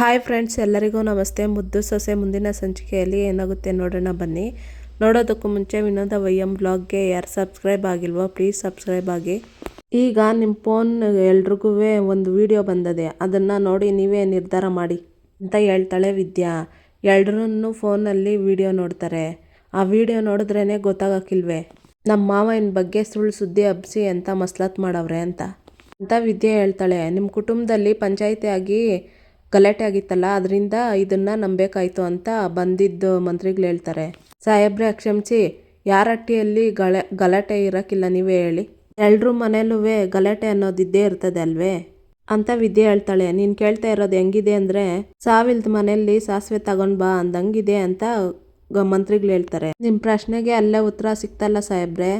Hi friends, ಎಲ್ಲರಿಗೂ ನಮಸ್ತೆ. ಮುದ್ದು ಸೊಸೆ ಮುಂದಿನ ಸಂಚಿಕೆಯಲ್ಲಿ ಏನಾಗುತ್ತೆ ನೋಡೋಣ ಬನ್ನಿ. ನೋಡೋದಕ್ಕೂ ಮುಂಚೆ ವಿನೋದ ವೈಯಂ ಬ್ಲಾಗ್ಗೆ ಯಾರು ಸಬ್ಸ್ಕ್ರೈಬ್ ಆಗಿಲ್ವೋ, ಪ್ಲೀಸ್ ಸಬ್ಸ್ಕ್ರೈಬ್ ಆಗಿ. ಈಗ ನಿಮ್ಮ ಫೋನ್ ಎಲ್ರಿಗೂ ಒಂದು ವಿಡಿಯೋ ಬಂದದೆ. ಅದನ್ನು ನೋಡಿ ನೀವೇ ನಿರ್ಧಾರ ಮಾಡಿ ಅಂತ ಹೇಳ್ತಾಳೆ ವಿದ್ಯಾ. ಎಲ್ರೂ ಫೋನಲ್ಲಿ ವಿಡಿಯೋ ನೋಡ್ತಾರೆ. ಆ ವಿಡಿಯೋ ನೋಡಿದ್ರೇ ಗೊತ್ತಾಗಕ್ಕಿಲ್ವೇ? ನಮ್ಮ ಮಾವನ ಬಗ್ಗೆ ಸುಳ್ಳು ಸುದ್ದಿ ಹಬ್ಸಿ ಅಂತ ಮಸ್ಲತ್ ಮಾಡವ್ರೆ ಅಂತ. ಅಂತ ವಿದ್ಯೆ ಹೇಳ್ತಾಳೆ. ನಿಮ್ಮ ಕುಟುಂಬದಲ್ಲಿ ಪಂಚಾಯಿತಿ ಆಗಿ ಗಲಾಟೆ ಆಗಿತ್ತಲ್ಲ, ಅದರಿಂದ ಇದನ್ನ ನಂಬೇಕಾಯ್ತು ಅಂತ ಬಂದಿದ್ದು ಮಂತ್ರಿಗಳು ಹೇಳ್ತಾರೆ. ಸಾಹೇಬ್ರೆ ಕ್ಷಮಿಸಿ ಯಾರ ಹಟ್ಟಿಯಲ್ಲಿ ಗಳ, ಗಲಾಟೆ ಇರೋಕ್ಕಿಲ್ಲ ನೀವೇ ಹೇಳಿ. ಎಲ್ಲರೂ ಮನೇಲೂ ಗಲಾಟೆ ಅನ್ನೋದಿದ್ದೇ ಇರ್ತದೆ ಅಲ್ವೇ? ಅಂತ ವಿದ್ಯೆ ಹೇಳ್ತಾಳೆ. ನೀನು ಕೇಳ್ತಾ ಇರೋದು ಹೆಂಗಿದೆ ಅಂದರೆ, ಸಾವಿಲ್ದ ಮನೆಯಲ್ಲಿ ಸಾಸಿವೆ ತಗೊಂಡ್ ಬಾ ಅಂದಂಗಿದೆ ಅಂತ ಮಂತ್ರಿಗಳು ಹೇಳ್ತಾರೆ. ನಿಮ್ಮ ಪ್ರಶ್ನೆಗೆ ಅಲ್ಲೇ ಉತ್ತರ ಸಿಗ್ತಲ್ಲ ಸಾಹೇಬ್ರೆ?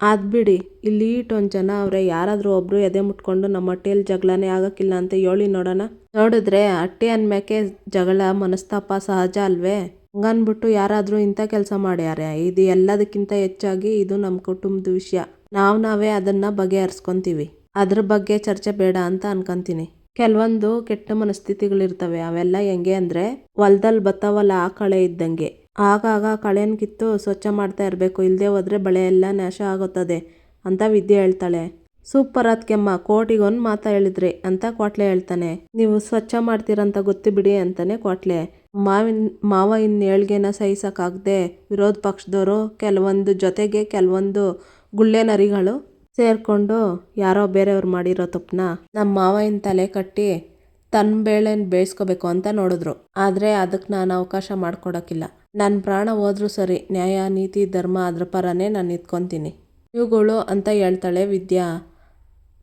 ಆದ್ ಬಿಡಿ ಇಲ್ಲಿ ಇಷ್ಟೊಂದು ಜನ ಅವ್ರೆ, ಯಾರಾದರೂ ಒಬ್ರು ಎದೆ ಮುಟ್ಕೊಂಡು ನಮ್ಮ ಹೊಟ್ಟೆಯಲ್ಲಿ ಜಗಳನೇ ಆಗಕ್ಕಿಲ್ಲ ಅಂತ ಹೇಳಿ ನೋಡೋಣ. ನೋಡಿದ್ರೆ ಅಟ್ಟಿ ಅನ್ಮೇಕೆ ಜಗಳ, ಮನಸ್ತಾಪ ಸಹಜ ಅಲ್ವೇ? ಹಂಗನ್ಬಿಟ್ಟು ಯಾರಾದರೂ ಇಂಥ ಕೆಲಸ ಮಾಡ್ಯಾರ? ಇದು ಎಲ್ಲದಕ್ಕಿಂತ ಹೆಚ್ಚಾಗಿ ಇದು ನಮ್ಮ ಕುಟುಂಬದ ವಿಷಯ. ನಾವು ನಾವೇ ಅದನ್ನ ಬಗೆಹರಿಸ್ಕೊಂತೀವಿ. ಅದ್ರ ಬಗ್ಗೆ ಚರ್ಚೆ ಬೇಡ ಅಂತ ಅನ್ಕೊಂತೀನಿ. ಕೆಲವೊಂದು ಕೆಟ್ಟ ಮನಸ್ಥಿತಿಗಳಿರ್ತವೆ. ಅವೆಲ್ಲ ಹೆಂಗೆ ಅಂದ್ರೆ ಹೊಲ್ದಲ್ಲಿ ಬತ್ತವಲ್ಲ ಆ ಕಳೆ ಇದ್ದಂಗೆ. ಆಗಾಗ ಕಳೆನ ಕಿತ್ತು ಸ್ವಚ್ಛ ಮಾಡ್ತಾ ಇರಬೇಕು. ಇಲ್ಲದೆ ಹೋದ್ರೆ ಬಳೆ ಎಲ್ಲ ನಾಶ ಆಗುತ್ತದೆ ಅಂತ ವಿದ್ಯೆ ಹೇಳ್ತಾಳೆ. ಸೂಪರ್ ಅದ್ಕೆಮ್ಮ ಕೋಟಿಗೊಂದು ಮಾತಾ ಹೇಳಿದ್ರಿ ಅಂತ ಕ್ವಾಟ್ಲೆ ಹೇಳ್ತಾನೆ. ನೀವು ಸ್ವಚ್ಛ ಮಾಡ್ತೀರಂತ ಗೊತ್ತು ಬಿಡಿ ಅಂತಾನೆ ಕ್ವಾಟ್ಲೆ. ಮಾವಿನ, ಮಾವ ಇನ್ ಏಳ್ಗೆನ ಸಹಿಸಕ್ಕಾಗದೆ ವಿರೋಧ ಪಕ್ಷದವರು ಕೆಲವೊಂದು ಜೊತೆಗೆ ಕೆಲವೊಂದು ಗುಳ್ಳೆ ನರಿಗಳು ಸೇರ್ಕೊಂಡು ಯಾರೋ ಬೇರೆಯವ್ರು ಮಾಡಿರೋ ತಪ್ಪನ್ನ ನಮ್ಮ ಮಾವನ ತಲೆ ಕಟ್ಟಿ ತನ್ನ ಬೇಳೆನ ಬೇಯಿಸ್ಕೋಬೇಕು ಅಂತ ನೋಡಿದ್ರು. ಆದರೆ ಅದಕ್ಕೆ ನಾನು ಅವಕಾಶ ಮಾಡ್ಕೊಡೋಕ್ಕಿಲ್ಲ. ನನ್ನ ಪ್ರಾಣ ಹೋದ್ರೂ ಸರಿ ನ್ಯಾಯ, ನೀತಿ, ಧರ್ಮ ಅದ್ರ ಪರನೇ ನಾನು ನಿಂತ್ಕೊತೀನಿ. ಇವುಗಳು ಅಂತ ಹೇಳ್ತಾಳೆ ವಿದ್ಯಾ.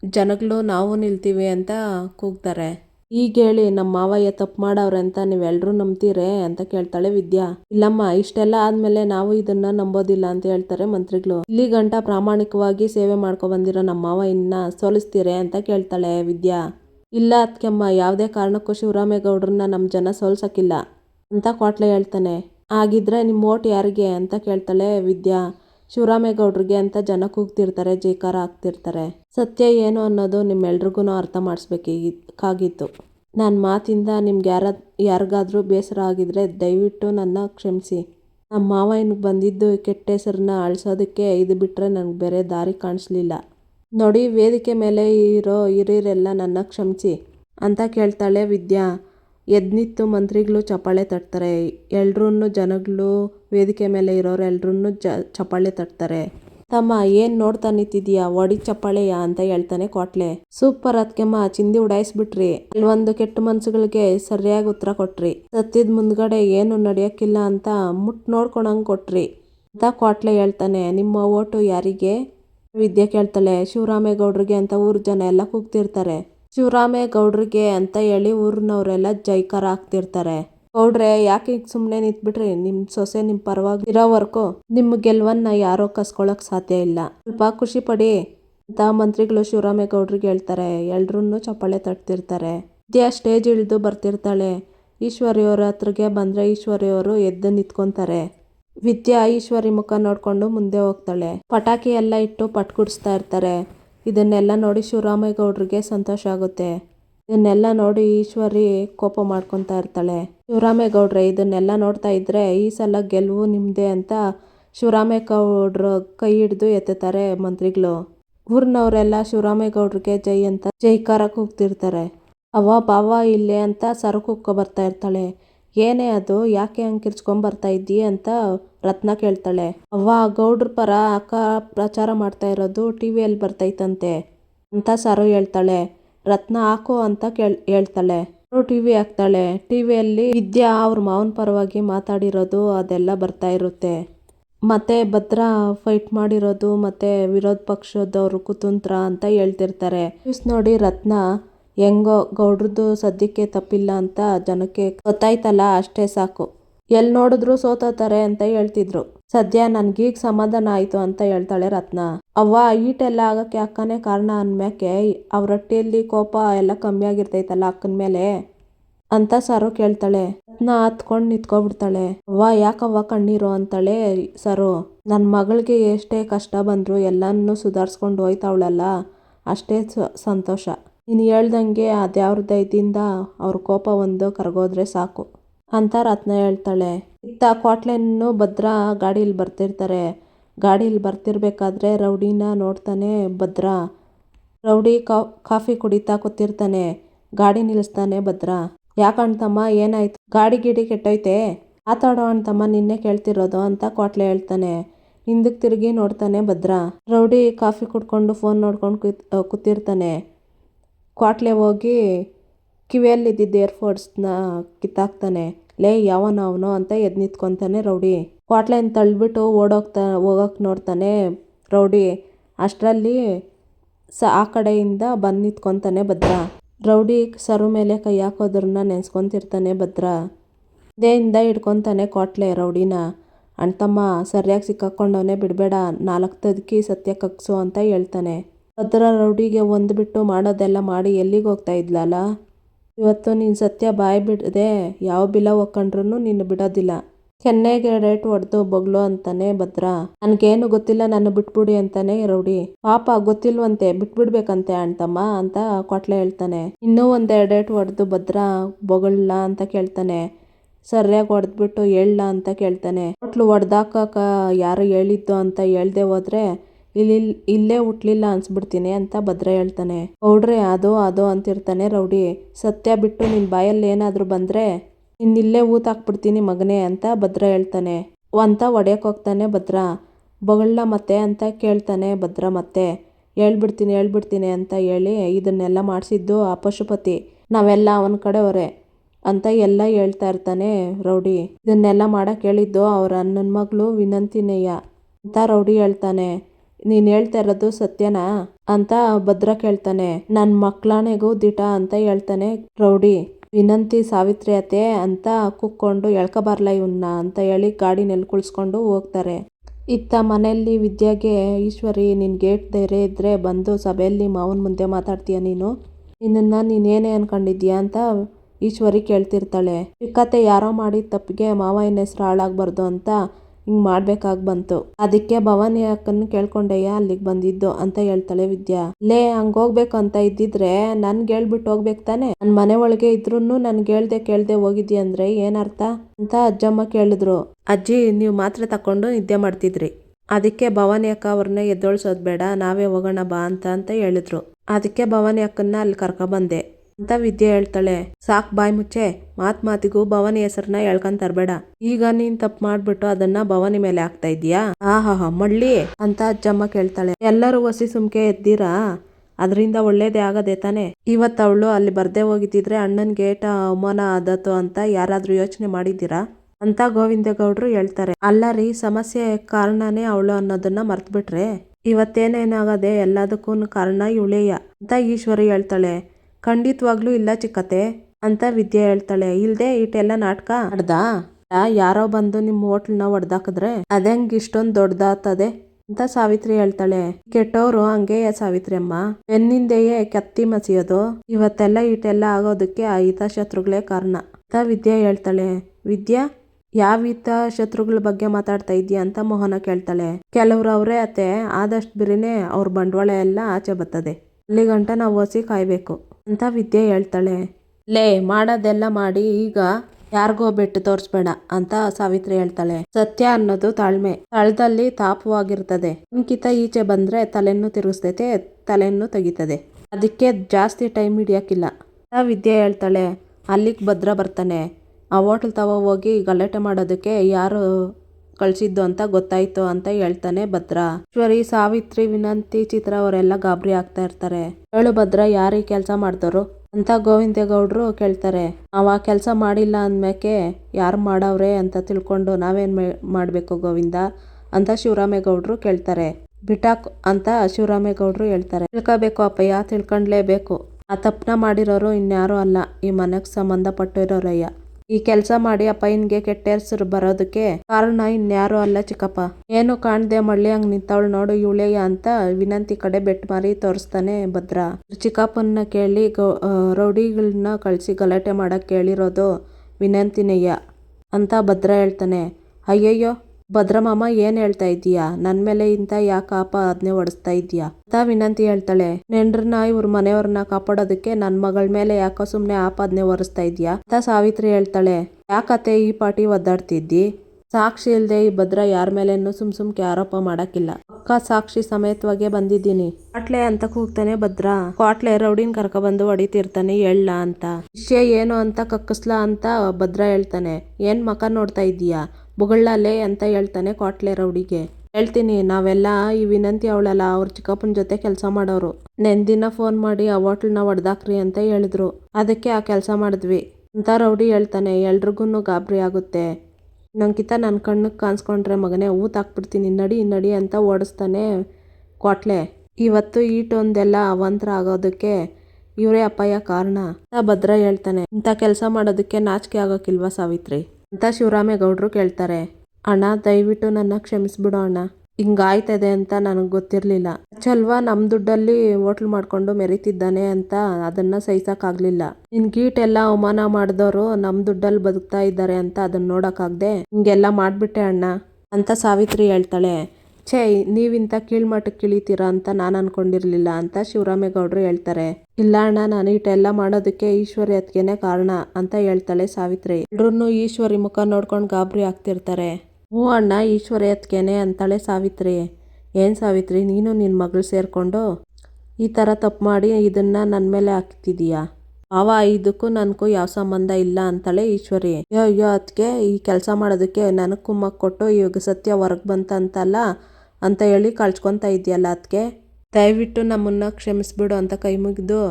ಜನಗಳು ನಾವು ನಿಲ್ತೀವಿ ಅಂತ ಕೂಗ್ತಾರೆ. ಈಗ ಹೇಳಿ ನಮ್ಮ ಮಾವಯ್ಯ ತಪ್ಪು ಮಾಡವ್ರೆ ಅಂತ ನೀವೆಲ್ಲರೂ ನಂಬ್ತೀರೇ? ಅಂತ ಕೇಳ್ತಾಳೆ ವಿದ್ಯಾ. ಇಲ್ಲಮ್ಮ, ಇಷ್ಟೆಲ್ಲ ಆದ್ಮೇಲೆ ನಾವು ಇದನ್ನ ನಂಬೋದಿಲ್ಲ ಅಂತ ಹೇಳ್ತಾರೆ ಮಂತ್ರಿಗಳು. ಇಲ್ಲಿ ಗಂಟ ಪ್ರಾಮಾಣಿಕವಾಗಿ ಸೇವೆ ಮಾಡ್ಕೊ ಬಂದಿರೋ ನಮ್ಮ ಮಾವ ಇನ್ನ ಸೋಲಿಸ್ತೀರೇ ಅಂತ ಕೇಳ್ತಾಳೆ ವಿದ್ಯಾ. ಇಲ್ಲ ಅದ್ಕೆಮ್ಮ ಯಾವುದೇ ಕಾರಣಕ್ಕೂ ಶಿವರಾಮೇಗೌಡ್ರನ್ನ ನಮ್ಮ ಜನ ಸೋಲ್ಸಕ್ಕಿಲ್ಲ ಅಂತ ಕೋಟ್ಲೆ ಹೇಳ್ತಾನೆ. ಆಗಿದ್ರೆ ನಿಮ್ಮ ಓಟ್ ಯಾರಿಗೆ? ಅಂತ ಕೇಳ್ತಾಳೆ ವಿದ್ಯಾ. ಶಿವರಾಮೇಗೌಡ್ರಿಗೆ ಅಂತ ಜನ ಕೂಗ್ತಿರ್ತಾರೆ ಜೈಕಾರ ಹಾಕ್ತಿರ್ತಾರೆ ಸತ್ಯ ಏನು ಅನ್ನೋದು ನಿಮ್ಮೆಲ್ರಿಗೂ ಅರ್ಥ ಮಾಡಿಸ್ಬೇಕಾಗಿತ್ತು ನನ್ನ ಮಾತಿಂದ ನಿಮ್ಗೆ ಯಾರ ಯಾರಿಗಾದರೂ ಬೇಸರ ಆಗಿದ್ರೆ ದಯವಿಟ್ಟು ನನ್ನ ಕ್ಷಮಿಸಿ. ನಮ್ಮ ಮಾವನಿಗೆ ಬಂದಿದ್ದು ಕೆಟ್ಟ ಹೆಸರನ್ನ ಅಳಿಸೋದಕ್ಕೆ ಇದು ಬಿಟ್ಟರೆ ನನಗೆ ಬೇರೆ ದಾರಿ ಕಾಣಿಸ್ಲಿಲ್ಲ. ನೋಡಿ, ವೇದಿಕೆ ಮೇಲೆ ಇರೋ ಹಿರಿಯರೆಲ್ಲ ನನ್ನ ಕ್ಷಮಿಸಿ ಅಂತ ಕೇಳ್ತಾಳೆ ವಿದ್ಯಾ. ಎದ್ನಿತ್ತು, ಮಂತ್ರಿಗಳು ಚಪ್ಪಾಳೆ ತಟ್ತಾರೆ. ಎಲ್ರೂ ಜನಗಳು ವೇದಿಕೆ ಮೇಲೆ ಇರೋರು ಎಲ್ರೂ ಜ, ಚಪ್ಪಾಳೆ ತಟ್ತಾರೆ. ತಮ್ಮ ಏನು ನೋಡ್ತಾ ನಿಂತಿದ್ಯಾ ಒಡಿ ಚಪ್ಪಾಳೆಯ ಅಂತ ಹೇಳ್ತಾನೆ ಕೊಟ್ಲೆ. ಸೂಪರ್ ಅದಕ್ಕೆಮ್ಮ ಚಿಂದಿ ಉಡಾಯಿಸ್ಬಿಟ್ರಿ. ಕೆಲವೊಂದು ಕೆಟ್ಟ ಮನ್ಸುಗಳಿಗೆ ಸರಿಯಾಗಿ ಉತ್ತರ ಕೊಟ್ರಿ. ಸತ್ತಿದ ಮುಂದ್ಗಡೆ ಏನು ನಡೆಯಕ್ಕಿಲ್ಲ ಅಂತ ಮುಟ್ ನೋಡ್ಕೊಳಂಗ್ ಕೊಟ್ರಿ ಅಂತ ಕ್ವಾಟ್ಲೆ ಹೇಳ್ತಾನೆ. ನಿಮ್ಮ ಓಟು ಯಾರಿಗೆ? ವಿದ್ಯೆ ಕೇಳ್ತಾಳೆ. ಶಿವರಾಮೇಗೌಡ್ರಿಗೆ ಅಂತ ಊರು ಜನ ಎಲ್ಲ ಕೂಗ್ತಿರ್ತಾರೆ. ಶಿವರಾಮೇಗೌಡ್ರಿಗೆ ಅಂತ ಹೇಳಿ ಊರಿನವರೆಲ್ಲ ಜೈಕಾರ ಹಾಕ್ತಿರ್ತಾರೆ ಗೌಡ್ರೆ, ಯಾಕೆ ಈಗ ಸುಮ್ಮನೆ ನಿಂತ್ಬಿಟ್ರಿ? ನಿಮ್ಮ ಸೊಸೆ ನಿಮ್ಮ ಪರವಾಗಿ ಇರೋವರೆಗೂ ನಿಮ್ಮ ಗೆಲ್ವನ್ನ ಯಾರೋ ಕಸ್ಕೊಳಕ್ ಸಾಧ್ಯ ಇಲ್ಲ. ಸ್ವಲ್ಪ ಖುಷಿ ಪಡಿ ಅಂತ ಮಂತ್ರಿಗಳು ಶಿವರಾಮೇಗೌಡ್ರಿಗೆ ಹೇಳ್ತಾರೆ. ಎಲ್ರೂ ಚಪ್ಪಾಳೆ ತಟ್ತಿರ್ತಾರೆ. ವಿದ್ಯಾ ಸ್ಟೇಜ್ ಇಳಿದು ಬರ್ತಿರ್ತಾಳೆ. ಈಶ್ವರಿಯವ್ರ ಹತ್ರಗೆ ಬಂದರೆ ಈಶ್ವರಿಯವರು ಎದ್ದು ನಿಂತ್ಕೊಂತಾರೆ. ವಿದ್ಯಾ ಈಶ್ವರಿ ಮುಖ ನೋಡ್ಕೊಂಡು ಮುಂದೆ ಹೋಗ್ತಾಳೆ. ಪಟಾಕಿ ಎಲ್ಲ ಇಟ್ಟು ಪಟ್ಕುಡಿಸ್ತಾ ಇರ್ತಾರೆ. ಇದನ್ನೆಲ್ಲ ನೋಡಿ ಶಿವರಾಮೇಗೌಡ್ರಿಗೆ ಸಂತೋಷ ಆಗುತ್ತೆ. ಇದನ್ನೆಲ್ಲ ನೋಡಿ ಈಶ್ವರಿ ಕೋಪ ಮಾಡ್ಕೊತಾ ಇರ್ತಾಳೆ. ಶಿವರಾಮೇಗೌಡ್ರೆ, ಇದನ್ನೆಲ್ಲ ನೋಡ್ತಾ ಇದ್ರೆ ಈ ಸಲ ಗೆಲುವು ನಿಮ್ಮದೇ ಅಂತ ಶಿವರಾಮೇಗೌಡ್ರ ಕೈ ಹಿಡಿದು ಎತ್ತುತ್ತಾರೆ ಮಂತ್ರಿಗಳು. ಊರಿನವರೆಲ್ಲ ಶಿವರಾಮೇಗೌಡ್ರಿಗೆ ಜೈ ಅಂತ ಜೈಕಾರ ಕೂಗ್ತಿರ್ತಾರೆ. ಅವ ಬಾವ ಇಲ್ಲೇ ಅಂತ ಸರಕು ಬರ್ತಾ ಇರ್ತಾಳೆ. ಏನೇ ಅದು, ಯಾಕೆ ಹಂಗೆ ಕಿರ್ಚ್ಕೊಂಬರ್ತಾ ಇದ್ದೀ ಅಂತ ರತ್ನ ಕೇಳ್ತಾಳೆ. ಅವ್ವ, ಗೌಡ್ರ ಪರ ಅಕ್ಕ ಪ್ರಚಾರ ಮಾಡ್ತಾ ಇರೋದು ಟಿ ವಿಯಲ್ಲಿ ಬರ್ತೈತಂತೆ ಅಂತ ಸಾರು ಹೇಳ್ತಾಳೆ. ರತ್ನ ಹಾಕು ಅಂತ ಕೇಳ್, ಹೇಳ್ತಾಳೆ. T V ಹಾಕ್ತಾಳೆ. ಟಿ ವಿಯಲ್ಲಿ ವಿದ್ಯಾ ಅವ್ರ ಮಾವನ ಪರವಾಗಿ ಮಾತಾಡಿರೋದು ಅದೆಲ್ಲ ಬರ್ತಾ ಇರುತ್ತೆ. ಮತ್ತೆ ಭದ್ರಾ ಫೈಟ್ ಮಾಡಿರೋದು ಮತ್ತೆ ವಿರೋಧ ಪಕ್ಷದವರು ಕುತಂತ್ರ ಅಂತ ಹೇಳ್ತಿರ್ತಾರೆ. ನೋಡಿ ರತ್ನ ಹೆಂಗೋ ಗೌಡ್ರದ್ದು ಸದ್ಯಕ್ಕೆ ತಪ್ಪಿಲ್ಲ ಅಂತ ಜನಕ್ಕೆ ಗೊತ್ತಾಯ್ತಲ್ಲ ಅಷ್ಟೇ ಸಾಕು. ಎಲ್ಲಿ ನೋಡಿದ್ರು ಸೋತೋತಾರೆ ಅಂತ ಹೇಳ್ತಿದ್ರು. ಸದ್ಯ ನನ್ಗೀಗ ಸಮಾಧಾನ ಆಯಿತು ಅಂತ ಹೇಳ್ತಾಳೆ ರತ್ನ. ಅವ್ವ ಈಟೆಲ್ಲ ಆಗಕ್ಕೆ ಅಕ್ಕನೇ ಕಾರಣ ಅನ್ಮ್ಯಾಕೆ? ಅವ್ರ ಕೋಪ ಎಲ್ಲ ಕಮ್ಮಿ ಆಗಿರ್ತೈತಲ್ಲ ಅಕ್ಕನ ಮೇಲೆ? ಅಂತ ಸರು ಕೇಳ್ತಾಳೆ. ರತ್ನ ಹತ್ಕೊಂಡು ನಿತ್ಕೊಬಿಡ್ತಾಳೆ. ಅವ್ವ, ಯಾಕವ್ವ ಕಣ್ಣೀರು ಅಂತಾಳೆ ಸರು. ನನ್ನ ಮಗಳಿಗೆ ಎಷ್ಟೇ ಕಷ್ಟ ಬಂದ್ರು ಎಲ್ಲಾನು ಸುಧಾರಿಸ್ಕೊಂಡು ಹೋಯ್ತಾವಳಲ್ಲ. ಅಷ್ಟೇ ಸಂತೋಷ. ನೀನು ಹೇಳ್ದಂಗೆ ಅದ್ಯಾವ್ರ ದಯದಿಂದ ಅವ್ರ ಕೋಪ ಒಂದು ಕರಗೋದ್ರೆ ಸಾಕು. ಅಂತ ರತ್ನ ಹೇಳ್ತಾಳೆ. ಇತ್ತ ಕ್ವಾಟ್ಲೆನ್ನು ಭದ್ರ ಗಾಡೀಲಿ ಬರ್ತಿರ್ತಾರೆ. ಗಾಡೀಲಿ ಬರ್ತಿರ್ಬೇಕಾದ್ರೆ ರೌಡಿನ ನೋಡ್ತಾನೆ ಭದ್ರ. ರೌಡಿ ಕಾಫಿ ಕುಡಿತಾ ಕೂತಿರ್ತಾನೆ. ಗಾಡಿ ನಿಲ್ಲಿಸ್ತಾನೆ ಭದ್ರ. ಯಾಕಣ್ತಮ್ಮ ಏನಾಯ್ತು? ಗಾಡಿ ಗಿಡಿ ಕೆಟ್ಟೋಯ್ತೆ? ಆತಾಡೋ ಅಣ್ತಮ್ಮ ನಿನ್ನೆ ಕೇಳ್ತಿರೋದು ಅಂತ ಕ್ವಾಟ್ಲೆ ಹೇಳ್ತಾನೆ. ಹಿಂದಕ್ಕೆ ತಿರುಗಿ ನೋಡ್ತಾನೆ ಭದ್ರ. ರೌಡಿ ಕಾಫಿ ಕುಡ್ಕೊಂಡು ಫೋನ್ ನೋಡ್ಕೊಂಡು ಕೂತ್ ಕೂತಿರ್ತಾನೆ. ಕ್ವಾಟ್ಲೆ ಹೋಗಿ ಕಿವಿಯಲ್ಲಿದ್ದಿದ್ದ ಏರ್ಫೋರ್ಸ್ನ ಕಿತ್ತಾಕ್ತಾನೆ. ಲೇ, ಯಾವನ ಅವನು? ಅಂತ ಎದ್ದು ನಿಂತ್ಕೊತಾನೆ ರೌಡಿ. ಕ್ವಾಟ್ಲೆನ ತಳ್ಳಿಬಿಟ್ಟು ಓಡೋಗ್ತಾ, ಹೋಗೋಕೆ ನೋಡ್ತಾನೆ ರೌಡಿ. ಅಷ್ಟರಲ್ಲಿ ಸ, ಆ ಕಡೆಯಿಂದ ಬಂದು ನಿಂತ್ಕೊತಾನೆ ಭದ್ರ. ರೌಡಿ ಸರು ಮೇಲೆ ಕೈ ಹಾಕೋದ್ರನ್ನ ನೆನೆಸ್ಕೊತಿರ್ತಾನೆ ಭದ್ರ. ದೇಯಿಂದ ಹಿಡ್ಕೊತಾನೆ ಕ್ವಾಟ್ಲೆ ರೌಡಿನ. ಅಣ್ತಮ್ಮ ಸರಿಯಾಗಿ ಸಿಕ್ಕಾಕೊಂಡವನೇ ಬಿಡಬೇಡ ನಾಲ್ಕು ತದಕಿ ಸತ್ಯ ಕಗ್ಸು ಅಂತ ಹೇಳ್ತಾನೆ. ಭದ್ರ ರೌಡಿಗೆ ಒಂದು ಬಿಟ್ಟು ಮಾಡೋದೆಲ್ಲ ಮಾಡಿ ಎಲ್ಲಿಗೆ ಹೋಗ್ತಾ ಇದ್ಲಲ್ಲ ಇವತ್ತು ನೀನು ಸತ್ಯ ಬಾಯಿ ಬಿಡದೆ, ಯಾವ ಬಿಲ ಒಕ್ಕೊಂಡ್ರೂ ನೀನು ಬಿಡೋದಿಲ್ಲ. ಕೆನ್ನೆಗೆ ರೇಟ್ ಹೊಡೆದು ಬಗ್ಲು ಅಂತಾನೆ ಭದ್ರ. ನನಗೇನು ಗೊತ್ತಿಲ್ಲ ನಾನು ಬಿಟ್ಬಿಡಿ ಅಂತಾನೆ ರೌಡಿ. ಪಾಪ ಗೊತ್ತಿಲ್ವಂತೆ, ಬಿಟ್ಬಿಡ್ಬೇಕಂತೆ ಅಣ್ತಮ್ಮ ಅಂತ ಕೊಟ್ಲೆ ಹೇಳ್ತಾನೆ. ಇನ್ನೂ ಒಂದೆರಡು ರೇಟ್ ಹೊಡೆದು ಭದ್ರ ಬೊಗಳಲ್ಲ ಅಂತ ಕೇಳ್ತಾನೆ. ಸರಿಯಾಗಿ ಹೊಡೆದ್ಬಿಟ್ಟು ಹೇಳ ಅಂತ ಕೇಳ್ತಾನೆ. ಹೋಟ್ಲು ಹೊಡೆದಾಕ ಯಾರು ಹೇಳಿದ್ದು ಅಂತ ಹೇಳ್ದೆ ಹೋದ್ರೆ ಇಲ್ಲಿ ಇಲ್ಲೇ ಹುಟ್ಲಿಲ್ಲ ಅನ್ಸ್ಬಿಡ್ತೀನಿ ಅಂತ ಭದ್ರ ಹೇಳ್ತಾನೆ. ಗೌಡ್ರೆ ಅದೋ ಅದೋ ಅಂತಿರ್ತಾನೆ ರೌಡಿ. ಸತ್ಯ ಬಿಟ್ಟು ನಿನ್ನ ಬಾಯಲ್ಲಿ ಏನಾದರೂ ಬಂದರೆ ಇಲ್ಲೇ ಊತ್ ಹಾಕ್ಬಿಡ್ತೀನಿ ಮಗನೇ ಅಂತ ಭದ್ರ ಹೇಳ್ತಾನೆ. ಅಂತ ಒಡೆಯಕ್ ಹೋಗ್ತಾನೆ ಭದ್ರ. ಬಗಳ್ಳ ಮತ್ತೆ ಅಂತ ಕೇಳ್ತಾನೆ ಭದ್ರ ಮತ್ತೆ. ಹೇಳ್ಬಿಡ್ತೀನಿ ಹೇಳ್ಬಿಡ್ತೀನಿ ಅಂತ ಹೇಳಿ ಇದನ್ನೆಲ್ಲ ಮಾಡಿಸಿದ್ದು ಆ ಪಶುಪತಿ ನಾವೆಲ್ಲ ಅವನ ಕಡೆಯವರೇ ಅಂತ ಎಲ್ಲ ಹೇಳ್ತಾ ಇರ್ತಾನೆ ರೌಡಿ. ಇದನ್ನೆಲ್ಲ ಮಾಡಕ್ಕೆ ಹೇಳಿದ್ದು ಅವ್ರ ಅಣ್ಣನ ಮಗಳು ವಿನಂತಿನಯ್ಯ ಅಂತ ರೌಡಿ ಹೇಳ್ತಾನೆ. ನೀನು ಹೇಳ್ತಾ ಇರೋದು ಸತ್ಯನಾ? ಅಂತ ಭದ್ರ ಕೇಳ್ತಾನೆ. ನನ್ನ ಮಕ್ಳಾನೆಗೂ ದಿಟ ಅಂತ ಹೇಳ್ತಾನೆ ರೌಡಿ. ವಿನಂತಿ ಸಾವಿತ್ರಿ ಅತೆ ಅಂತ ಕುಕ್ಕೊಂಡು ಎಳ್ಕೊಬಾರ್ಲ ಇವನ್ನ ಅಂತ ಹೇಳಿ ಗಾಡಿನಲ್ಲಿ ಕುಳಿಸ್ಕೊಂಡು ಹೋಗ್ತಾರೆ. ಇತ್ತ ಮನೆಯಲ್ಲಿ ವಿದ್ಯಾಗೆ ಈಶ್ವರಿ, ನಿನ್ ಗೇಟ್ ಧೈರ್ಯ ಇದ್ರೆ ಬಂದು ಸಭೆಯಲ್ಲಿ ಮಾವನ ಮುಂದೆ ಮಾತಾಡ್ತೀಯ ನೀನು? ನಿನ್ನನ್ನು ನೀನೇನೇ ಅನ್ಕೊಂಡಿದ್ಯಾ ಅಂತ ಈಶ್ವರಿ ಕೇಳ್ತಿರ್ತಾಳೆ. ಚಿಕ್ಕತ್ತೆ ಯಾರೋ ಮಾಡಿದ ತಪ್ಪಿಗೆ ಮಾವ ಇನ್ನ ಹೆಸ್ರು ಹಾಳಾಗ್ಬಾರ್ದು ಅಂತ ಹಿಂಗೆ ಮಾಡ್ಬೇಕಾಗಿ ಬಂತು. ಅದಕ್ಕೆ ಭವಾನಿ ಅಕ್ಕನ ಕೇಳ್ಕೊಂಡೆಯ ಅಲ್ಲಿಗೆ ಬಂದಿದ್ದು ಅಂತ ಹೇಳ್ತಾಳೆ ವಿದ್ಯಾ. ಲೇ, ಹಂಗ ಹೋಗ್ಬೇಕು ಅಂತ ಇದ್ದಿದ್ರೆ ನನ್ಗೆ ಹೇಳ್ಬಿಟ್ಟು ಹೋಗ್ಬೇಕು ತಾನೆ? ನನ್ ಮನೆ ಒಳಗೆ ಇದ್ರು ನನ್ಗೆ ಹೇಳ್ದೆ ಕೇಳ್ದೆ ಹೋಗಿದ್ಯಾ ಅಂದ್ರೆ ಏನರ್ಥ ಅಂತ ಅಜ್ಜಮ್ಮ ಕೇಳಿದ್ರು. ಅಜ್ಜಿ, ನೀವು ಮಾತ್ರೆ ತಕೊಂಡು ನಿದ್ದೆ ಮಾಡ್ತಿದ್ರಿ. ಅದಕ್ಕೆ ಭವಾನಿ ಅಕ್ಕ ಅವ್ರನ್ನ ಎದ್ದೊಳ್ಸೋದ್ ಬೇಡ, ನಾವೇ ಹೋಗೋಣ ಬಾ ಅಂತ ಅಂತ ಹೇಳಿದ್ರು. ಅದಕ್ಕೆ ಭವಾನಿ ಅಕ್ಕನ್ನ ಅಲ್ಲಿ ಕರ್ಕೊಬಂದೆ ಅಂತ ವಿದ್ಯೆ ಹೇಳ್ತಾಳೆ. ಸಾಕ್ ಬಾಯ್ ಮುಚ್ಚೆ, ಮಾತ್ ಮಾತಿಗೂ ಭವಾನಿ ಹೆಸರನ್ನ ಹೇಳ್ಕೊಂಡ್ ತರ್ಬೇಡ. ಈಗ ನೀನ್ ತಪ್ಪು ಮಾಡ್ಬಿಟ್ಟು ಅದನ್ನ ಭವಾನಿ ಮೇಲೆ ಹಾಕ್ತಾ ಇದೀಯಾ ಆಹಾ ಮಳ್ಳಿ ಅಂತ ಅಜ್ಜಮ್ಮ ಕೇಳ್ತಾಳೆ. ಎಲ್ಲರೂ ಒಸಿ ಸುಮ್ಕೆ ಎದ್ದೀರಾ? ಅದರಿಂದ ಒಳ್ಳೇದೇ ಆಗದೆ ತಾನೆ? ಇವತ್ತು ಅವಳು ಅಲ್ಲಿ ಬರ್ದೇ ಹೋಗಿದ್ದಿದ್ರೆ ಅಣ್ಣನ್ಗೆ ಗೇಟ ಅವಮಾನ ಆದತು ಅಂತ ಯಾರಾದ್ರೂ ಯೋಚನೆ ಮಾಡಿದ್ದೀರಾ? ಅಂತ ಗೋವಿಂದೇಗೌಡರು ಹೇಳ್ತಾರೆ. ಅಲ್ಲ ರೀ, ಸಮಸ್ಯೆ ಕಾರಣನೇ ಅವಳು ಅನ್ನೋದನ್ನ ಮರ್ತ್ಬಿಟ್ರೆ? ಇವತ್ತೇನೇನಾಗದೆ ಎಲ್ಲದಕ್ಕೂ ಕಾರಣ ಇವಳೇಯ ಅಂತ ಈಶ್ವರಿ ಹೇಳ್ತಾಳೆ. ಖಂಡಿತವಾಗ್ಲೂ ಇಲ್ಲ ಚಿಕ್ಕತೆ ಅಂತ ವಿದ್ಯೆ ಹೇಳ್ತಾಳೆ. ಇಲ್ದೆ ಇಟೆಲ್ಲ ನಾಟಕ ಹಡ್ದ ಯಾರೋ ಬಂದು ನಿಮ್ಮ ಹೋಟ್ಲನ್ನ ಒಡ್ದಾಕಿದ್ರೆ? ಅದಂಗ್ ಇಷ್ಟೊಂದು ದೊಡ್ಡದಾತದೆ ಅಂತ ಸಾವಿತ್ರಿ ಹೇಳ್ತಾಳೆ. ಕೆಟ್ಟವ್ರು ಹಂಗೆ ಸಾವಿತ್ರಿ ಅಮ್ಮ? ಬೆನ್ನಿಂದೆಯೇ ಕತ್ತಿ ಮಸಿಯೋದು. ಇವತ್ತೆಲ್ಲ ಇಟೆಲ್ಲ ಆಗೋದಕ್ಕೆ ಆ ಹಿತಶತ್ರುಗಳೇ ಕಾರಣ ಅಂತ ವಿದ್ಯಾ ಹೇಳ್ತಾಳೆ. ವಿದ್ಯಾ ಯಾವ ಹಿತ ಶತ್ರುಗಳ ಬಗ್ಗೆ ಮಾತಾಡ್ತಾ ಇದೀಯ ಅಂತ ಮೋಹನ ಕೇಳ್ತಾಳೆ. ಕೆಲವ್ರು ಅವರೇ ಅತ್ತೆ, ಆದಷ್ಟು ಬಿರಿನೇ ಅವ್ರ ಬಂಡವಾಳ ಎಲ್ಲ ಆಚೆ ಬರ್ತದೆ. ಅಲ್ಲಿ ಗಂಟ ನಾವು ಓಸಿ ಕಾಯ್ಬೇಕು. ಅಂತ ವಿದ್ಯೆ ಹೇಳ್ತಾಳೆ. ಲೇ, ಮಾಡೋದೆಲ್ಲ ಮಾಡಿ ಈಗ ಯಾರಿಗೋ ಬೆಟ್ಟು ತೋರಿಸ್ಬೇಡ ಅಂತ ಸಾವಿತ್ರಿ ಹೇಳ್ತಾಳೆ. ಸತ್ಯ ಅನ್ನೋದು ತಾಳ್ಮೆ. ತಳದಲ್ಲಿ ತಾಪವಾಗಿರ್ತದೆ. ಅಂಕಿತ ಈಚೆ ಬಂದ್ರೆ ತಲೆಯನ್ನು ತಿರುಗಿಸ್ತೈತೆ ತಲೆಯನ್ನು ತೆಗಿತದೆ. ಅದಕ್ಕೆ ಜಾಸ್ತಿ ಟೈಮ್ ಹಿಡಿಯಕ್ಕಿಲ್ಲ ವಿದ್ಯೆ ಹೇಳ್ತಾಳೆ. ಅಲ್ಲಿಗೆ ಭದ್ರ ಬರ್ತಾನೆ. ಆ ಹೋಟ್ಲ್ ತವ ಹೋಗಿ ಗಲಾಟೆ ಮಾಡೋದಕ್ಕೆ ಯಾರು ಕಳ್ಸಿದ್ದು ಅಂತ ಗೊತ್ತಾಯ್ತು ಅಂತ ಹೇಳ್ತಾನೆ ಭದ್ರ. ಈಶ್ವರಿ, ಸಾವಿತ್ರಿ, ವಿನಂತಿ, ಚಿತ್ರ ಅವರೆಲ್ಲ ಗಾಬರಿ ಆಗ್ತಾ ಇರ್ತಾರೆ. ಹೇಳು ಭದ್ರ, ಯಾರೀ ಕೆಲಸ ಮಾಡ್ದವರು ಅಂತ ಗೋವಿಂದೇಗೌಡರು ಕೇಳ್ತಾರೆ. ಅವ ಕೆಲಸ ಮಾಡಿಲ್ಲ ಅಂದ್ಮೇಕೆ ಯಾರು ಮಾಡವ್ರೆ ಅಂತ ತಿಳ್ಕೊಂಡು ನಾವೇನ್ ಮಾಡಬೇಕು ಗೋವಿಂದ? ಅಂತ ಶಿವರಾಮೇಗೌಡರು ಕೇಳ್ತಾರೆ. ಬಿಟಾಕ್ ಅಂತ ಶಿವರಾಮೇಗೌಡರು ಹೇಳ್ತಾರೆ. ತಿಳ್ಕೋಬೇಕು ಅಪ್ಪಯ್ಯ, ತಿಳ್ಕೊಂಡ್ಲೇಬೇಕು. ಆ ತಪ್ಪನ ಮಾಡಿರೋರು ಇನ್ಯಾರು ಅಲ್ಲ. ಈ ಮನೆಗೆ ಸಂಬಂಧಪಟ್ಟಿರೋರಯ್ಯ. ಈ ಕೆಲಸ ಮಾಡಿ ಅಪ್ಪಯ್ಯನ್ಗೆ ಕೆಟ್ಟ ಹೆಸರು ಬರೋದಕ್ಕೆ ಕಾರಣ ಇನ್ಯಾರು ಅಲ್ಲ ಚಿಕ್ಕಪ್ಪ. ಏನು ಕಾಣ್ದೆ ಮಳ್ಳಿ ಹಂಗ್ ನಿಂತವಳು ನೋಡು ಇವಳೆಯ ಅಂತ ವಿನಂತಿ ಕಡೆ ಬೆಟ್ ಮಾರಿ ತೋರಿಸ್ತಾನೆ ಭದ್ರ. ಚಿಕ್ಕಪ್ಪನ ಕೇಳಿ ರೌಡಿಗಳನ್ನ ಕಳಿಸಿ ಗಲಾಟೆ ಮಾಡಕ್ ಕೇಳಿರೋದು ವಿನಂತಿನಯ್ಯ ಅಂತ ಭದ್ರ ಹೇಳ್ತಾನೆ. ಅಯ್ಯಯ್ಯೋ ಭದ್ರಮಾಮ ಏನ್ ಹೇಳ್ತಾ ಇದ್ದೀಯಾ? ನನ್ ಮೇಲೆ ಇಂತ ಯಾಕೆ ಆಪಾದನೆ ಹೊಡಿಸ್ತಾ ಇದೀಯಾ ಅಂತ ವಿನಂತಿ ಹೇಳ್ತಾಳೆ, ನೆಂಡ್ರನ್ನ ಇವ್ರ ಮನೆಯವ್ರನ್ನ ಕಾಪಾಡೋದಕ್ಕೆ ನನ್ ಮಗಳ ಮೇಲೆ ಯಾಕೋ ಸುಮ್ನೆ ಆಪಾದನೆ ಹೊರಿಸ್ತಾ ಇದೀಯಾ ಅಂತ ಸಾವಿತ್ರಿ ಹೇಳ್ತಾಳೆ ಯಾಕತೆ ಈ ಪಾಟಿ ಒದ್ದಾಡ್ತಿದ್ದಿ? ಸಾಕ್ಷಿ ಇಲ್ದೆ ಈ ಭದ್ರ ಯಾರ ಮೇಲೇನು ಸುಮ್ ಸುಮ್ಕೆ ಆರೋಪ ಮಾಡಕ್ಕಿಲ್ಲ. ಅಕ್ಕ ಸಾಕ್ಷಿ ಸಮೇತವಾಗೆ ಬಂದಿದ್ದೀನಿ. ಕಾಟ್ಲೆ ಅಂತ ಕೂಗ್ತಾನೆ ಭದ್ರ. ಕಾಟ್ಲೆ ರೌಡಿನ್ ಕರ್ಕ ಬಂದು ಹೊಡಿತಿರ್ತಾನೆ, ಎಳ್ಳ ಅಂತ. ವಿಷಯ ಏನು ಅಂತ ಕಕ್ಕಸ್ಲಾ ಅಂತ ಭದ್ರ ಹೇಳ್ತಾನೆ, ಏನ್ ಮಕ ನೋಡ್ತಾ ಇದೀಯಾ ಬುಗಳಲ್ಲೇ ಅಂತ ಹೇಳ್ತಾನೆ ಕ್ವಾಟ್ಲೆ ರೌಡಿಗೆ ಹೇಳ್ತೀನಿ, ನಾವೆಲ್ಲ ಈ ವಿನಂತಿ ಅವಳಲ್ಲ, ಅವ್ರ ಚಿಕ್ಕಪ್ಪನ ಜೊತೆ ಕೆಲಸ ಮಾಡೋರು. ನೆಂದಿನ ಫೋನ್ ಮಾಡಿ ಆ ಹೋಟ್ಲನ್ನ ಹೊಡೆದಾಕ್ರಿ ಅಂತ ಹೇಳಿದ್ರು. ಅದಕ್ಕೆ ಆ ಕೆಲಸ ಮಾಡಿದ್ವಿ. ಅಂತ ರೌಡಿ ಹೇಳ್ತಾನೆ ಎಲ್ರಿಗೂ ಗಾಬರಿ ಆಗುತ್ತೆ. ನಂಗಿತ ನನ್ನ ಕಣ್ಣಿಗೆ ಕಾಣಿಸ್ಕೊಂಡ್ರೆ ಮಗನೇ, ಊತ ಹಾಕ್ಬಿಡ್ತೀನಿ, ನಡಿ ನಡಿ ಅಂತ ಓಡಿಸ್ತಾನೆ ಕ್ವಾಟ್ಲೆ ಇವತ್ತು ಈಟೊಂದೆಲ್ಲ ಅವಂತರ ಆಗೋದಕ್ಕೆ ಇವರೇ ಅಪಾಯ ಕಾರಣ ಭದ್ರ ಹೇಳ್ತಾನೆ. ಇಂಥ ಕೆಲಸ ಮಾಡೋದಕ್ಕೆ ನಾಚಿಕೆ ಆಗೋಕ್ಕಿಲ್ವಾ ಸಾವಿತ್ರಿ? ಅಂತ ಶಿವರಾಮೇಗೌಡರು ಕೇಳ್ತಾರೆ. ಅಣ್ಣ, ದಯವಿಟ್ಟು ನನ್ನ ಕ್ಷಮಿಸ್ಬಿಡು ಅಣ್ಣ. ಹಿಂಗಾಯ್ತದೆ ಅಂತ ನನಗೆ ಗೊತ್ತಿರಲಿಲ್ಲ. ಚಲ್ವಾ ನಮ್ಮ ದುಡ್ಡಲ್ಲಿ ಹೋಟ್ಲ್ ಮಾಡ್ಕೊಂಡು ಮೆರಿತಿದ್ದಾನೆ ಅಂತ ಅದನ್ನ ಸಹಿಸಕ್ಕಾಗ್ಲಿಲ್ಲ. ನಿನ್ ಗೀಟೆಲ್ಲ ಅವಮಾನ ಮಾಡಿದವರು ನಮ್ಮ ದುಡ್ಡಲ್ಲಿ ಬದುಕ್ತಾ ಇದ್ದಾರೆ ಅಂತ ಅದನ್ನ ನೋಡೋಕ್ಕಾಗದೆ ಹಿಂಗೆಲ್ಲ ಮಾಡ್ಬಿಟ್ಟೆ ಅಣ್ಣ ಅಂತ ಸಾವಿತ್ರಿ ಹೇಳ್ತಾಳೆ. ಛೇ ನೀವಿಂಥ ಕೀಳ್ಮಟ್ಟಕ್ಕೆ ಇಳಿತೀರಾ ಅಂತ ನಾನು ಅನ್ಕೊಂಡಿರ್ಲಿಲ್ಲ ಅಂತ ಶಿವರಾಮೇಗೌಡರು ಹೇಳ್ತಾರೆ. ಇಲ್ಲ ಅಣ್ಣ, ನಾನು ಇಟ್ಟೆಲ್ಲ ಮಾಡೋದಕ್ಕೆ ಈಶ್ವರಿ ಅತ್ಗೆನೆ ಕಾರಣ ಅಂತ ಹೇಳ್ತಾಳೆ ಸಾವಿತ್ರಿ. ಎಲ್ರೂ ಈಶ್ವರಿ ಮುಖ ನೋಡ್ಕೊಂಡು ಗಾಬರಿ ಆಗ್ತಿರ್ತಾರೆ. ಹ್ಞೂ ಅಣ್ಣ ಈಶ್ವರಿ ಅತ್ಗೆನೆ ಅಂತಾಳೆ ಸಾವಿತ್ರಿ. ಏನು ಸಾವಿತ್ರಿ, ನೀನು ನಿನ್ನ ಮಗಳು ಸೇರಿಕೊಂಡು ಈ ಥರ ತಪ್ಪು ಮಾಡಿ ಇದನ್ನು ನನ್ನ ಮೇಲೆ ಹಾಕ್ತಿದೀಯಾ? ಅವ ಇದಕ್ಕೂ ನನಗೂ ಯಾವ ಸಂಬಂಧ ಇಲ್ಲ ಅಂತಾಳೆ ಈಶ್ವರಿ. ಅಯ್ಯೋ ಅಯ್ಯೋ ಅದಕ್ಕೆ ಈ ಕೆಲಸ ಮಾಡೋದಕ್ಕೆ ನನಗೆ ಕುಮ್ಮಕ್ಕೆ ಕೊಟ್ಟು ಇವಾಗ ಸತ್ಯ ಹೊರಗೆ ಬಂತಂತಲ್ಲ ಅಂತ ಹೇಳಿ ಕಳ್ಸ್ಕೊತಾ ಇದೆಯಲ್ಲ ಅದಕ್ಕೆ ದಯವಿಟ್ಟು ನಮ್ಮನ್ನು ಕ್ಷಮಿಸ್ಬಿಡು ಅಂತ ಕೈ ಮುಗಿದು,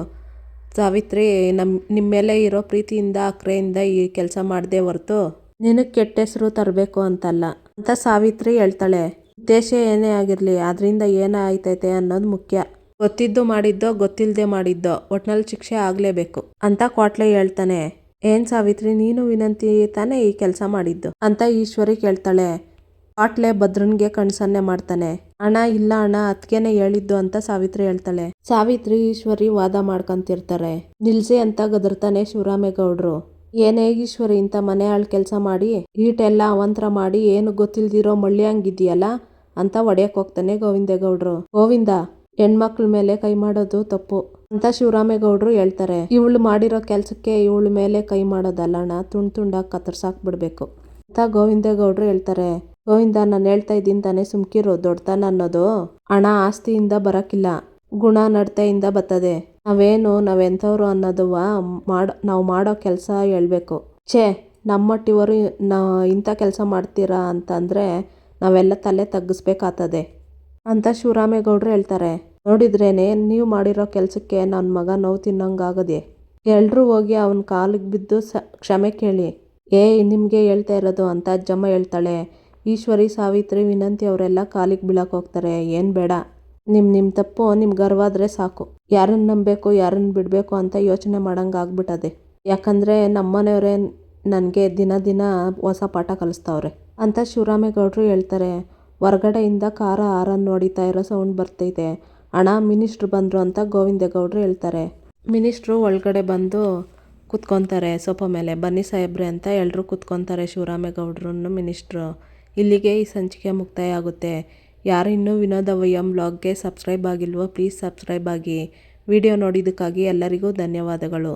ಸಾವಿತ್ರಿ ನಮ್ಮ ನಿಮ್ಮ ಮೇಲೆ ಇರೋ ಪ್ರೀತಿಯಿಂದ, ಅಕ್ರೆಯಿಂದ ಈ ಕೆಲಸ ಮಾಡಿದೆ ಹೊರತು ನಿನಗೆ ಕೆಟ್ಟ ಹೆಸರು ತರಬೇಕು ಅಂತಲ್ಲ. ಅಂತ ಸಾವಿತ್ರಿ ಹೇಳ್ತಾಳೆ. ಉದ್ದೇಶ ಏನೇ ಆಗಿರಲಿ ಅದರಿಂದ ಏನಾಯ್ತೈತೆ ಅನ್ನೋದು ಮುಖ್ಯ. ಗೊತ್ತಿದ್ದು ಮಾಡಿದ್ದೋ ಗೊತ್ತಿಲ್ಲದೆ ಮಾಡಿದ್ದೋ, ಒಟ್ನಲ್ಲಿ ಶಿಕ್ಷೆ ಆಗಲೇಬೇಕು, ಅಂತ ಕ್ವಾಟ್ಲೆ ಹೇಳ್ತಾನೆ. ಏನ್ ಸಾವಿತ್ರಿ, ನೀನು ವಿನಂತಿ ತಾನೇ ಈ ಕೆಲಸ ಮಾಡಿದ್ದು? ಅಂತ ಈಶ್ವರಿ ಕೇಳ್ತಾಳೆ. ಕ್ವಾಟ್ಲೆ ಭದ್ರನ್ಗೆ ಕಣ್ಸನ್ನೆ ಮಾಡ್ತಾನೆ. ಅಣ್ಣ, ಇಲ್ಲ ಅಣ್ಣ, ಅತ್ಗೆನೆ ಹೇಳಿದ್ದು ಅಂತ ಸಾವಿತ್ರಿ ಹೇಳ್ತಾಳೆ. ಸಾವಿತ್ರಿ ಈಶ್ವರಿ ವಾದ ಮಾಡ್ಕಂತಿರ್ತಾರೆ. ನಿಲ್ಸಿ ಅಂತ ಗದರ್ತಾನೆ ಶಿವರಾಮೇಗೌಡ್ರು. ಏನೇ ಈಶ್ವರಿ, ಇಂಥ ಮನೆ ಆಳ್ ಕೆಲಸ ಮಾಡಿ ಈಟೆಲ್ಲ ಅವಂತರ ಮಾಡಿ ಏನು ಗೊತ್ತಿಲ್ದಿರೋ ಮಳ್ಳಿ ಹಂಗಿದ್ಯಲ್ಲ ಅಂತ ಒಡೆಯಕ್ ಹೋಗ್ತಾನೆ ಗೋವಿಂದೇಗೌಡ್ರು. ಗೋವಿಂದ, ಹೆಣ್ಮಕ್ಳ ಮೇಲೆ ಕೈ ಮಾಡೋದು ತಪ್ಪು ಅಂತ ಶಿವರಾಮೇಗೌಡರು ಹೇಳ್ತಾರೆ. ಇವಳು ಮಾಡಿರೋ ಕೆಲ್ಸಕ್ಕೆ ಇವಳ ಮೇಲೆ ಕೈ ಮಾಡೋದಲ್ಲಣ್ಣ ತುಂಡ್ ತುಂಡಾಗಿ ಕತ್ತರ್ಸಾಕ್ ಬಿಡ್ಬೇಕು ಅಂತ ಗೋವಿಂದೇಗೌಡ್ರು ಹೇಳ್ತಾರೆ. ಗೋವಿಂದ ನಾನು ಹೇಳ್ತಾ ಇದ್ದೀನಿ ತಾನೇ ಸುಮ್ಕಿರೋ, ದೊಡ್ಡತನ ಅನ್ನೋದು. ಹಣ ಆಸ್ತಿಯಿಂದ ಬರಕ್ಕಿಲ್ಲ ಗುಣ ನಡತೆಯಿಂದ ಬರ್ತದೆ. ನಾವೇನು, ನಾವೆಂಥವ್ರು ಅನ್ನೋದುವ ಮಾಡ, ನಾವು ಮಾಡೋ ಕೆಲಸ ಹೇಳಬೇಕು. ಛೇ, ನಮ್ಮಟ್ಟಿವರು ನಾ, ಇಂಥ ಕೆಲಸ ಮಾಡ್ತೀರಾ ಅಂತಂದರೆ ನಾವೆಲ್ಲ ತಲೆ ತಗ್ಗಿಸ್ಬೇಕಾಗ್ತದೆ ಅಂತ ಶಿವರಾಮೇಗೌಡರು ಹೇಳ್ತಾರೆ. ನೋಡಿದ್ರೇನೆ, ನೀವು ಮಾಡಿರೋ ಕೆಲಸಕ್ಕೆ ನನ್ನ ಮಗ ನೋವು ತಿನ್ನೋಂಗಾಗದೆ. ಎಲ್ಲರೂ ಹೋಗಿ ಅವನ ಕಾಲಿಗೆ ಬಿದ್ದು ಸ, ಕ್ಷಮೆ ಕೇಳಿ. ಏಯ್ ನಿಮಗೆ ಹೇಳ್ತಾ ಇರೋದು ಅಂತ ಅಜ್ಜಮ್ಮ ಹೇಳ್ತಾಳೆ. ಈಶ್ವರಿ, ಸಾವಿತ್ರಿ, ವಿನಂತಿ ಅವರೆಲ್ಲ ಕಾಲಿಗೆ ಬೀಳಕ್ಕೆ ಹೋಗ್ತಾರೆ. ಏನು ಬೇಡ. ನಿಮ್ಮ ನಿಮ್ಮ ತಪ್ಪು, ನಿಮ್ಗೆ ಗರ್ವಾದರೆ ಸಾಕು. ಯಾರನ್ನ ನಂಬಬೇಕು ಯಾರನ್ನ ಬಿಡಬೇಕು ಅಂತ ಯೋಚನೆ ಮಾಡೋಂಗೆ ಆಗ್ಬಿಟ್ಟದೆ. ಯಾಕಂದರೆ ನಮ್ಮನೆಯವರೇ ನನಗೆ ದಿನ ದಿನ ಹೊಸ ಪಾಠ ಕಲಿಸ್ತವ್ರೆ. ಅಂತ ಶಿವರಾಮೇಗೌಡರು ಹೇಳ್ತಾರೆ. ಹೊರಗಡೆಯಿಂದ ಕಾರ ಹಾರನ್ನು ಹೊಡಿತಾ ಇರೋ ಸೌಂಡ್ ಬರ್ತೈತೆ. ಅಣ್ಣ ಮಿನಿಸ್ಟ್ರು ಬಂದರು ಅಂತ ಗೋವಿಂದೇಗೌಡರು ಹೇಳ್ತಾರೆ. ಮಿನಿಸ್ಟ್ರು ಒಳಗಡೆ ಬಂದು ಕುತ್ಕೊತಾರೆ ಸೋಫಾ ಮೇಲೆ. ಬನ್ನಿ ಸಾಹೇಬ್ರೆ ಅಂತ ಎಲ್ಲರೂ ಕುತ್ಕೊತಾರೆ ಶಿವರಾಮೇಗೌಡ್ರು ಮಿನಿಸ್ಟ್ರು ಇಲ್ಲಿಗೆ ಈ ಸಂಚಿಕೆ ಮುಕ್ತಾಯ ಆಗುತ್ತೆ ಯಾರು ಇನ್ನೂ ವಿನೋದ ವಯಂ ಬ್ಲಾಗ್ಗೆ ಸಬ್ಸ್ಕ್ರೈಬ್ ಆಗಿಲ್ವೋ, ಪ್ಲೀಸ್ ಸಬ್ಸ್ಕ್ರೈಬ್ ಆಗಿ. ವಿಡಿಯೋ ನೋಡಿದ್ದಕ್ಕಾಗಿ ಎಲ್ಲರಿಗೂ ಧನ್ಯವಾದಗಳು.